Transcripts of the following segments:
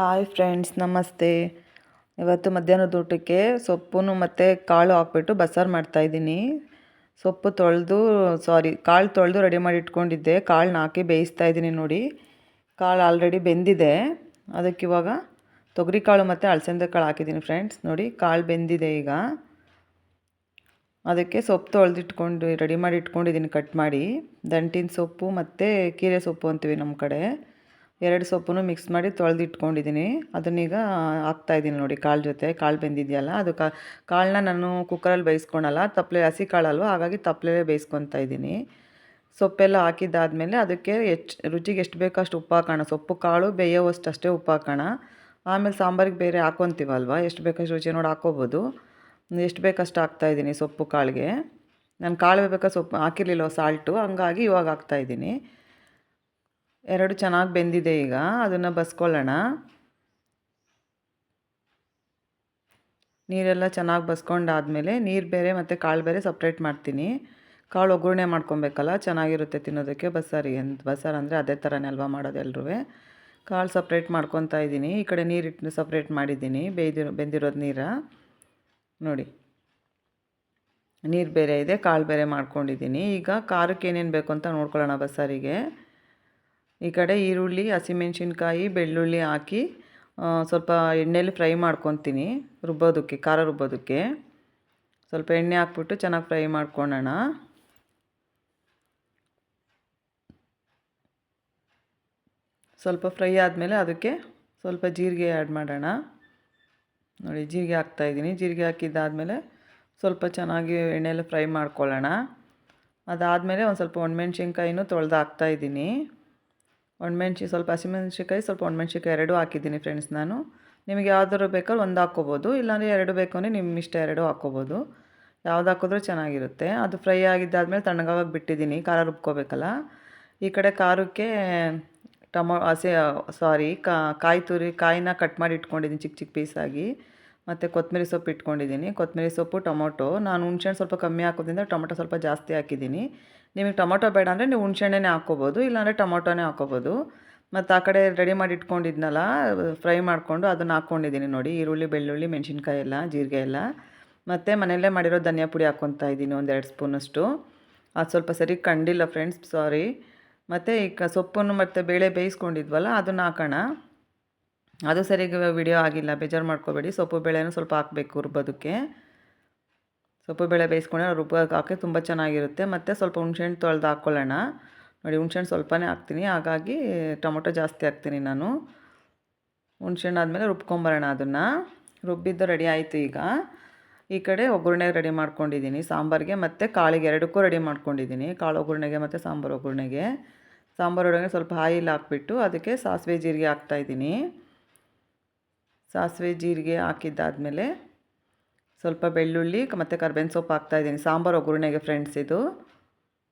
Hi friends ನಮಸ್ತೆ. ಇವತ್ತು ಮಧ್ಯಾಹ್ನದ ಊಟಕ್ಕೆ ಸೊಪ್ಪು ಮತ್ತು ಕಾಳು ಹಾಕ್ಬಿಟ್ಟು ಬಸ್ಸಾರು ಮಾಡ್ತಾಯಿದ್ದೀನಿ ಸೊಪ್ಪು ತೊಳೆದು ಸಾರಿ ಕಾಳು ತೊಳೆದು ರೆಡಿ ಮಾಡಿ ಇಟ್ಕೊಂಡಿದ್ದೆ. ಕಾಳನ್ನ ಹಾಕಿ ಬೇಯಿಸ್ತಾ ಇದ್ದೀನಿ ನೋಡಿ. ಕಾಳು ಆಲ್ರೆಡಿ ಬೆಂದಿದೆ. ಅದಕ್ಕೆ ಇವಾಗ ತೊಗರಿ ಕಾಳು ಮತ್ತು ಅಳಸಂದೆ ಕಾಳು ಹಾಕಿದ್ದೀನಿ ಫ್ರೆಂಡ್ಸ್ ನೋಡಿ, ಕಾಳು ಬೆಂದಿದೆ ಈಗ. ಅದಕ್ಕೆ ಸೊಪ್ಪು ತೊಳೆದಿಟ್ಕೊಂಡು ರೆಡಿ ಮಾಡಿ ಇಟ್ಕೊಂಡಿದ್ದೀನಿ ಕಟ್ ಮಾಡಿ. ದಂಟಿನ ಸೊಪ್ಪು ಮತ್ತು ಕೀರೆ ಸೊಪ್ಪು ಅಂತೀವಿ ನಮ್ಮ ಕಡೆ. ಎರಡು ಸೊಪ್ಪನ್ನು ಮಿಕ್ಸ್ ಮಾಡಿ ತೊಳೆದಿಟ್ಕೊಂಡಿದ್ದೀನಿ. ಅದನ್ನೀಗ ಹಾಕ್ತಾಯಿದ್ದೀನಿ ನೋಡಿ ಕಾಳು ಜೊತೆ. ಕಾಳು ಬೆಂದಿದೆಯಲ್ಲ, ಅದು ಕಾಳನ್ನ ನಾನು ಕುಕ್ಕರಲ್ಲಿ ಬೇಯಿಸ್ಕೊಳಲ್ಲ ತಪ್ಪಲೆ ಹಸಿ ಕಾಳಲ್ವ ಹಾಗಾಗಿ ತಪ್ಪಲೆ ಬೇಯಿಸ್ಕೊತಾ ಇದ್ದೀನಿ. ಸೊಪ್ಪೆಲ್ಲ ಹಾಕಿದ್ದಾದಮೇಲೆ ಅದಕ್ಕೆ ಹೆಚ್ಚು ರುಚಿಗೆ ಎಷ್ಟು ಬೇಕೋ ಅಷ್ಟು ಉಪ್ಪು ಹಾಕೋಣ. ಸೊಪ್ಪು ಕಾಳು ಬೇಯೋವಷ್ಟು ಅಷ್ಟೇ ಉಪ್ಪು ಹಾಕೋಣ. ಆಮೇಲೆ ಸಾಂಬಾರಿಗೆ ಬೇರೆ ಹಾಕೊತೀವಲ್ವ ಎಷ್ಟು ಬೇಕಷ್ಟು ರುಚಿ ನೋಡಿ ಹಾಕ್ಕೋಬೋದು. ಎಷ್ಟು ಬೇಕಷ್ಟು ಹಾಕ್ತಾಯಿದ್ದೀನಿ ಸೊಪ್ಪು ಕಾಳಿಗೆ. ನಾನು ಕಾಳು ಬೇಕಾ ಸೊಪ್ಪು ಹಾಕಿರಲಿಲ್ಲ ಸಾಲ್ಟು ಹಂಗಾಗಿ ಇವಾಗ ಹಾಕ್ತಾಯಿದ್ದೀನಿ ಎರಡು ಚೆನ್ನಾಗಿ ಬೆಂದಿದೆ ಈಗ, ಅದನ್ನು ಬಸ್ಕೊಳ್ಳೋಣ. ನೀರೆಲ್ಲ ಚೆನ್ನಾಗಿ ಬಸ್ಕೊಂಡಾದಮೇಲೆ ನೀರು ಬೇರೆ ಮತ್ತು ಕಾಳು ಬೇರೆ ಸಪ್ರೇಟ್ ಮಾಡ್ತೀನಿ. ಕಾಳು ಒಗ್ಗರಣೆ ಮಾಡ್ಕೊಬೇಕಲ್ಲ, ಚೆನ್ನಾಗಿರುತ್ತೆ ತಿನ್ನೋದಕ್ಕೆ ಬಸ್ಸಾರಿಗೆ ಅಂತ ಬಸ್ಸಾರು ಅಂದರೆ ಅದೇ ಥರನೇ ಅಲ್ವಾ ಮಾಡೋದು ಎಲ್ರೂ ಕಾಳು ಸಪ್ರೇಟ್ ಮಾಡ್ಕೊತಾ ಇದ್ದೀನಿ, ಈ ಕಡೆ ನೀರಿಟ್ಟು ಸಪ್ರೇಟ್ ಮಾಡಿದ್ದೀನಿ ಬೇಯ್ದಿರೋ ಬೆಂದಿರೋದು ನೀರ. ನೋಡಿ. ನೀರು ಬೇರೆ ಇದೆ, ಕಾಳು ಬೇರೆ ಮಾಡ್ಕೊಂಡಿದ್ದೀನಿ. ಈಗ ಖಾರಕ್ಕೆ ಏನೇನು ಬೇಕು ಅಂತ ನೋಡ್ಕೊಳ್ಳೋಣ ಬಸ್ಸಾರಿಗೆ. ಈ ಕಡೆ ಈರುಳ್ಳಿ, ಹಸಿಮೆಣ್ಸಿನ್ಕಾಯಿ, ಬೆಳ್ಳುಳ್ಳಿ ಹಾಕಿ ಸ್ವಲ್ಪ ಎಣ್ಣೆಯಲ್ಲಿ ಫ್ರೈ ಮಾಡ್ಕೊತೀನಿ, ರುಬ್ಬೋದಕ್ಕೆ, ಖಾರ ರುಬ್ಬೋದಕ್ಕೆ. ಸ್ವಲ್ಪ ಎಣ್ಣೆ ಹಾಕ್ಬಿಟ್ಟು ಚೆನ್ನಾಗಿ ಫ್ರೈ ಮಾಡ್ಕೊಳ್ಳೋಣ ಸ್ವಲ್ಪ ಫ್ರೈ ಆದಮೇಲೆ ಅದಕ್ಕೆ ಸ್ವಲ್ಪ ಜೀರಿಗೆ ಆ್ಯಡ್ ಮಾಡೋಣ. ನೋಡಿ, ಜೀರಿಗೆ ಹಾಕ್ತಾಯಿದ್ದೀನಿ ಜೀರಿಗೆ ಹಾಕಿದ್ದಾದಮೇಲೆ ಸ್ವಲ್ಪ ಚೆನ್ನಾಗಿ ಎಣ್ಣೆಯಲ್ಲಿ ಫ್ರೈ ಮಾಡ್ಕೊಳ್ಳೋಣ ಅದಾದಮೇಲೆ ಒಂದು ಸ್ವಲ್ಪ ಒಣಮೆಣ್ಸಿನ್ಕಾಯಿನೂ ತೊಳೆದು ಹಾಕ್ತಾಯಿದ್ದೀನಿ ಒಣಮೆಣ್ಸಿ ಸ್ವಲ್ಪ ಹಸಿಮೆಣ್ಸಿನ್ಕಾಯಿ ಸ್ವಲ್ಪ ಒಣಮೆಣ್ಸಿನ್ಕಾಯಿ ಎರಡೂ ಹಾಕಿದ್ದೀನಿ ಫ್ರೆಂಡ್ಸ್ ನಾನು. ನಿಮಗೆ ಯಾವ್ದಾದ್ರು ಬೇಕಾದ್ರೆ ಒಂದು ಹಾಕ್ಕೋಬೋದು, ಇಲ್ಲಾಂದರೆ ಎರಡು ಬೇಕು ಅಂದರೆ ನಿಮ್ಮ ಇಷ್ಟ ಎರಡು ಹಾಕ್ಕೋಬೋದು. ಯಾವ್ದು ಹಾಕಿದ್ರೂ ಚೆನ್ನಾಗಿರುತ್ತೆ. ಅದು ಫ್ರೈ ಆಗಿದ್ದಾದಮೇಲೆ ತಣ್ಣಗಾಗಕ್ಕೆ ಬಿಟ್ಟಿದ್ದೀನಿ, ಖಾರ ರುಬ್ಕೋಬೇಕಲ್ಲ. ಈ ಕಡೆ ಖಾರಕ್ಕೆ ಟಮೊ, ಹಸಿ ಸಾರಿ ಕಾಯಿ ತುರಿ, ಕಾಯಿನ ಕಟ್ ಮಾಡಿ ಇಟ್ಕೊಂಡಿದ್ದೀನಿ ಚಿಕ್ಕ ಚಿಕ್ಕ ಪೀಸಾಗಿ ಮತ್ತು ಕೊತ್ತಂಬರಿ ಸೊಪ್ಪು ಇಟ್ಕೊಂಡಿದ್ದೀನಿ. ಕೊತ್ತಂಬರಿ ಸೊಪ್ಪು, ಟೊಮೊಟೊ. ನಾನು ಹುಣ್ಸೆಹಣ್ಣು ಸ್ವಲ್ಪ ಕಮ್ಮಿ ಹಾಕೋದ್ರಿಂದ ಟೊಮೊಟೊ ಸ್ವಲ್ಪ ಜಾಸ್ತಿ ಹಾಕಿದ್ದೀನಿ. ನಿಮಗೆ ಟೊಮೊಟೊ ಬೇಡ ಅಂದರೆ ನೀವು ಹುಣ್ಸೆಹಣ್ಣೇ ಹಾಕ್ಕೋಬೋದು ಇಲ್ಲಾಂದರೆ ಟೊಮೊಟೊನೇ ಹಾಕ್ಕೋಬೋದು ಮತ್ತು ಆ ಕಡೆ ರೆಡಿ ಮಾಡಿ ಇಟ್ಕೊಂಡಿದ್ನಲ್ಲ ಫ್ರೈ ಮಾಡಿಕೊಂಡು ಅದನ್ನು ಹಾಕ್ಕೊಂಡಿದ್ದೀನಿ ನೋಡಿ. ಈರುಳ್ಳಿ, ಬೆಳ್ಳುಳ್ಳಿ, ಮೆಣಸಿನ್ಕಾಯಿ ಎಲ್ಲ, ಜೀರಿಗೆ ಎಲ್ಲ. ಮತ್ತು ಮನೆಯಲ್ಲೇ ಮಾಡಿರೋ ಧನಿಯಾ ಪುಡಿ ಹಾಕ್ಕೊತಾ ಇದ್ದೀನಿ ಒಂದು ಎರಡು ಸ್ಪೂನಷ್ಟು. ಅದು ಸ್ವಲ್ಪ ಸರಿ ಕಂಡಿಲ್ಲ ಫ್ರೆಂಡ್ಸ್ ಸಾರಿ ಮತ್ತು ಈಗ ಸೊಪ್ಪನ್ನು ಮತ್ತು ಬೇಳೆ ಬೇಯಿಸ್ಕೊಂಡಿದ್ವಲ್ಲ, ಅದನ್ನು ಹಾಕೋಣ. ಅದು ಸರಿಯಾಗಿ ವಿಡಿಯೋ ಆಗಿಲ್ಲ, ಬೇಜಾರು ಮಾಡ್ಕೋಬೇಡಿ. ಸೊಪ್ಪು ಬೇಳೆನೂ ಸ್ವಲ್ಪ ಹಾಕಬೇಕು ರುಬ್ಬೋದಕ್ಕೆ. ಸೊಪ್ಪು ಬೇಳೆ ಬೇಯಿಸ್ಕೊಂಡ್ರೆ ರುಬ್ಬೋಕ್ಕೆ ಹಾಕಿ ತುಂಬ ಚೆನ್ನಾಗಿರುತ್ತೆ. ಮತ್ತು ಸ್ವಲ್ಪ ಹುಣ್ಸೆಹಣ್ಣು ತೊಳೆದು ಹಾಕ್ಕೊಳ್ಳೋಣ ನೋಡಿ, ಹುಣ್ಸೆಹಣ್ಣು ಸ್ವಲ್ಪನೇ ಹಾಕ್ತೀನಿ. ಹಾಗಾಗಿ ಟೊಮೊಟೊ ಜಾಸ್ತಿ ಹಾಕ್ತೀನಿ ನಾನು. ಹುಣ್ಸೆಹಣ್ಣು ಆದಮೇಲೆ ರುಬ್ಕೊಂಬರೋಣ ಅದನ್ನು. ರುಬ್ಬಿದ್ದು ರೆಡಿ ಆಯಿತು ಈಗ. ಈ ಕಡೆ ಒಗ್ಗರಣೆ ರೆಡಿ ಮಾಡ್ಕೊಂಡಿದ್ದೀನಿ. ಸಾಂಬಾರಿಗೆ ಮತ್ತು ಕಾಳಿಗೆ ಎರಡಕ್ಕೂ ರೆಡಿ ಮಾಡ್ಕೊಂಡಿದ್ದೀನಿ. ಕಾಳು ಒಗ್ಗರಣೆಗೆ ಮತ್ತು ಸಾಂಬಾರು ಒಗ್ಗರಣೆಗೆ. ಸಾಂಬಾರು ಒಳಗೆ ಸ್ವಲ್ಪ ಆಯಿಲ್ ಹಾಕ್ಬಿಟ್ಟು ಅದಕ್ಕೆ ಸಾಸಿವೆ ಜೀರಿಗೆ ಹಾಕ್ತಾಯಿದ್ದೀನಿ ಸಾಸಿವೆ ಜೀರಿಗೆ ಹಾಕಿದ್ದಾದಮೇಲೆ ಸ್ವಲ್ಪ ಬೆಳ್ಳುಳ್ಳಿ ಮತ್ತು ಕರ್ಬೇವಿನ ಸೊಪ್ಪು ಹಾಕ್ತಾಯಿದ್ದೀನಿ ಸಾಂಬಾರು ಒಗ್ಗರಣೆಗೆ ಫ್ರೆಂಡ್ಸ್ ಇದು.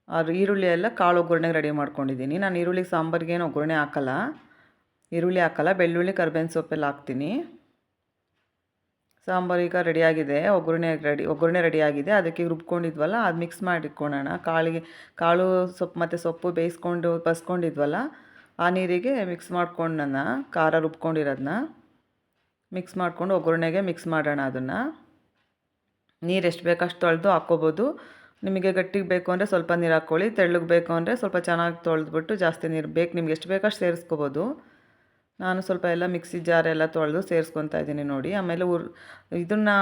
ಅದು ಈರುಳ್ಳಿ ಎಲ್ಲ ಕಾಳು ಒಗ್ಗರಣೆಗೆ ರೆಡಿ ಮಾಡ್ಕೊಂಡಿದ್ದೀನಿ. ನಾನು ಈರುಳ್ಳಿ ಸಾಂಬಾರಿಗೆ ಏನು ಒಗ್ಗರಣೆ ಹಾಕಲ್ಲ. ಈರುಳ್ಳಿ ಹಾಕಲ್ಲ, ಬೆಳ್ಳುಳ್ಳಿ, ಕರ್ಬೇವಿನ ಸೊಪ್ಪೆಲ್ಲ ಹಾಕ್ತೀನಿ. ಸಾಂಬಾರು ಈಗ ರೆಡಿಯಾಗಿದೆ ಒಗ್ಗರಣೆ ರೆಡಿ ಒಗ್ಗರಣೆ ರೆಡಿಯಾಗಿದೆ ಅದಕ್ಕೆ ರುಬ್ಕೊಂಡಿದ್ವಲ್ಲ, ಅದು ಮಿಕ್ಸ್ ಮಾಡಿಟ್ಕೊಳ್ಳೋಣ. ಕಾಳಿಗೆ, ಕಾಳು ಸೊಪ್ಪು ಮತ್ತು ಸೊಪ್ಪು ಬೇಯಿಸ್ಕೊಂಡು, ಬಸ್ಕೊಂಡಿದ್ವಲ್ಲ, ಆ ನೀರಿಗೆ ಮಿಕ್ಸ್ ಮಾಡ್ಕೊಂಡು ನಾನು ಖಾರ ರುಬ್ಕೊಂಡಿರೋದನ್ನ ಮಿಕ್ಸ್ ಮಾಡಿಕೊಂಡು ಒಗ್ಗರಣೆಗೆ ಮಿಕ್ಸ್ ಮಾಡೋಣ ಅದನ್ನು. ನೀರು ಎಷ್ಟು ಬೇಕು ಅಷ್ಟು ತೊಳೆದು ಹಾಕ್ಕೋಬೋದು. ನಿಮಗೆ ಗಟ್ಟಿಗೆ ಬೇಕು ಅಂದರೆ ಸ್ವಲ್ಪ ನೀರು ಹಾಕ್ಕೊಳ್ಳಿ, ತೆಳ್ಳಗೆ ಬೇಕು ಅಂದರೆ ಸ್ವಲ್ಪ ಚೆನ್ನಾಗಿ ತೊಳೆದ್ಬಿಟ್ಟು ಜಾಸ್ತಿ ನೀರು ಬೇಕು ನಿಮ್ಗೆ ಎಷ್ಟು ಬೇಕಷ್ಟು ಸೇರಿಸ್ಕೋಬೋದು. ನಾನು ಸ್ವಲ್ಪ ಎಲ್ಲ ಮಿಕ್ಸಿ ಜಾರೆಲ್ಲ ತೊಳೆದು ಸೇರಿಸ್ಕೊತಾ ಇದ್ದೀನಿ ನೋಡಿ. ಆಮೇಲೆ ಉರ್, ಇದನ್ನು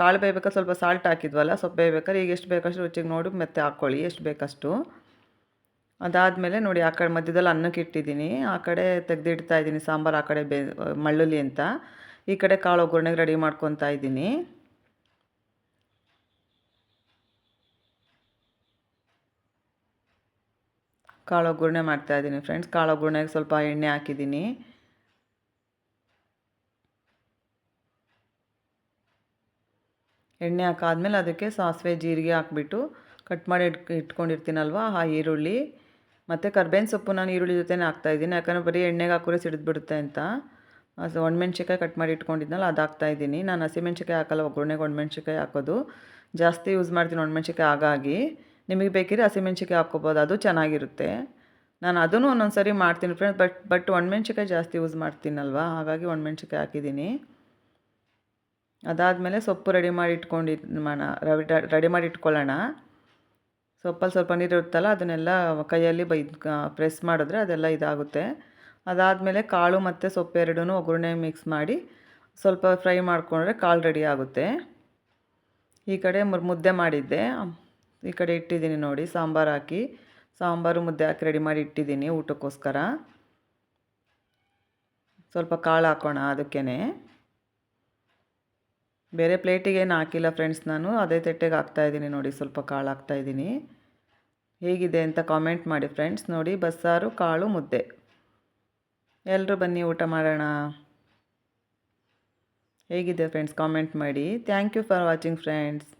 ಕಾಳು ಬೇಯ್ಬೇಕಾದ್ರೆ ಸ್ವಲ್ಪ ಸಾಲ್ಟ್ ಹಾಕಿದ್ವಲ್ಲ, ಸ್ವಲ್ಪ ಬೇಯ್ಬೇಕಾದ್ರೆ ಈಗ ಎಷ್ಟು ಬೇಕಷ್ಟು ರುಚಿಗೆ ನೋಡಿ ಮತ್ತೆ ಹಾಕ್ಕೊಳ್ಳಿ, ಎಷ್ಟು ಬೇಕಷ್ಟು ಅದಾದಮೇಲೆ ನೋಡಿ ಆ ಕಡೆ ಮಧ್ಯದಲ್ಲಿ ಅನ್ನಕ್ಕೆ ಇಟ್ಟಿದ್ದೀನಿ. ಆ ಕಡೆ ತೆಗೆದಿಡ್ತಾ ಇದ್ದೀನಿ ಸಾಂಬಾರು ಆ ಕಡೆ ಬೇ ಮಳ್ಳುಲಿ ಅಂತ. ಈ ಕಡೆ ಕಾಳು ಒಗ್ಗರಣೆಗೆ ರೆಡಿ ಮಾಡ್ಕೊತಾ ಇದ್ದೀನಿ. ಕಾಳು ಒಗ್ಗರಣೆ ಮಾಡ್ತಾಯಿದ್ದೀನಿ ಫ್ರೆಂಡ್ಸ್. ಕಾಳು ಒಗ್ಗರಣೆಗೆ ಸ್ವಲ್ಪ ಎಣ್ಣೆ ಹಾಕಿದ್ದೀನಿ. ಎಣ್ಣೆ ಹಾಕಾದ್ಮೇಲೆ ಅದಕ್ಕೆ ಸಾಸಿವೆ, ಜೀರಿಗೆ ಹಾಕ್ಬಿಟ್ಟು ಕಟ್ ಮಾಡಿ ಇಟ್, ಇಟ್ಕೊಂಡಿರ್ತೀನಲ್ವ? ಆ ಈರುಳ್ಳಿ. ಮತ್ತು ಕರ್ಬೇವಿನ ಸೊಪ್ಪು ನಾನು ಈರುಳ್ಳಿ ಜೊತೆನೇ ಹಾಕ್ತಾಯಿದ್ದೀನಿ ಯಾಕಂದರೆ ಬರೀ ಎಣ್ಣೆಗೆ ಹಾಕಿದ್ರೆ ಸಿಡಿದ್ಬಿಡುತ್ತೆ ಅಂತ. ಒಣಮೆಣ್ಸಿಕಾಯಿ ಕಟ್ ಮಾಡಿ ಇಟ್ಕೊಂಡಿದ್ನಲ್ಲ ಅದು ಹಾಕ್ತಾಯಿದ್ದೀನಿ ನಾನು ಹಸಿಮೆಣ್ಸಿಕಾಯಿ ಹಾಕಲ್ಲ ಒಗ್ಗರಣೆಗೆ ಒಣಮೆಣ್ಸಿಕಾಯಿ ಹಾಕೋದು. ಜಾಸ್ತಿ ಯೂಸ್ ಮಾಡ್ತೀನಿ ಒಣಮೆಣ್ಸಿಕಾಯಿ ಹಾಗಾಗಿ. ನಿಮಗೆ ಬೇಕಿದ್ರೆ ಹಸಿಮೆಣ್ಸಿಕಾಯಿ ಹಾಕ್ಕೋಬೋದು, ಅದು ಚೆನ್ನಾಗಿರುತ್ತೆ. ನಾನು ಅದನ್ನು ಒಂದೊಂದು ಸರಿ ಮಾಡ್ತೀನಿ ಫ್ರೆಂಡ್ಸ್ ಬಟ್ ಬಟ್ ಒಣಮೆಣ್ಸಿಕಾಯಿ ಜಾಸ್ತಿ ಯೂಸ್ ಮಾಡ್ತೀನಲ್ವ? ಹಾಗಾಗಿ ಒಣಮೆಣ್ಸಿಕಾಯಿ ಹಾಕಿದ್ದೀನಿ. ಅದಾದಮೇಲೆ ಸೊಪ್ಪು ರೆಡಿ ಮಾಡಿ ಇಟ್ಕೊಂಡು ಮಾಡ ರೆಡಿ ಮಾಡಿ ಇಟ್ಕೊಳ್ಳೋಣ. ಸೊಪ್ಪಲ್ಲಿ ಸ್ವಲ್ಪ ನೀರು ಇರುತ್ತಲ್ಲ ಅದನ್ನೆಲ್ಲ ಕೈಯಲ್ಲಿ ಬೈ ಪ್ರೆಸ್ ಮಾಡಿದ್ರೆ ಅದೆಲ್ಲ ಇದಾಗುತ್ತೆ. ಅದಾದಮೇಲೆ ಕಾಳು ಮತ್ತು ಸೊಪ್ಪು ಎರಡೂ ಒಗ್ಗರಣೆ ಮಿಕ್ಸ್ ಮಾಡಿ ಸ್ವಲ್ಪ ಫ್ರೈ ಮಾಡಿಕೊಂಡ್ರೆ ಕಾಳು ರೆಡಿ ಆಗುತ್ತೆ. ಈ ಕಡೆ ಮುದ್ದೆ ಮಾಡಿದ್ದೆ. ಈ ಕಡೆ ಇಟ್ಟಿದ್ದೀನಿ ನೋಡಿ, ಸಾಂಬಾರು ಹಾಕಿ. ಸಾಂಬಾರು, ಮುದ್ದೆ ಹಾಕಿ ರೆಡಿ ಮಾಡಿ ಇಟ್ಟಿದ್ದೀನಿ ಊಟಕ್ಕೋಸ್ಕರ. ಸ್ವಲ್ಪ ಕಾಳು ಹಾಕೋಣ ಅದಕ್ಕೇ ಬೇರೆ ಪ್ಲೇಟಿಗೆ ಏನು ಹಾಕಿಲ್ಲ ಫ್ರೆಂಡ್ಸ್ ನಾನು, ಅದೇ ತಟ್ಟೆಗೆ ಹಾಕ್ತಾಯಿದ್ದೀನಿ ನೋಡಿ, ಸ್ವಲ್ಪ ಕಾಳು ಹಾಕ್ತಾಯಿದ್ದೀನಿ ಹೇಗಿದೆ ಅಂತ ಕಾಮೆಂಟ್ ಮಾಡಿ ಫ್ರೆಂಡ್ಸ್ ನೋಡಿ, ಬಸ್ಸಾರು, ಕಾಳು, ಮುದ್ದೆ. ಎಲ್ಲರೂ ಬನ್ನಿ ಊಟ ಮಾಡೋಣ. ಹೇಗಿದೆ ಫ್ರೆಂಡ್ಸ್ ಕಾಮೆಂಟ್ ಮಾಡಿ. Thank you for watching friends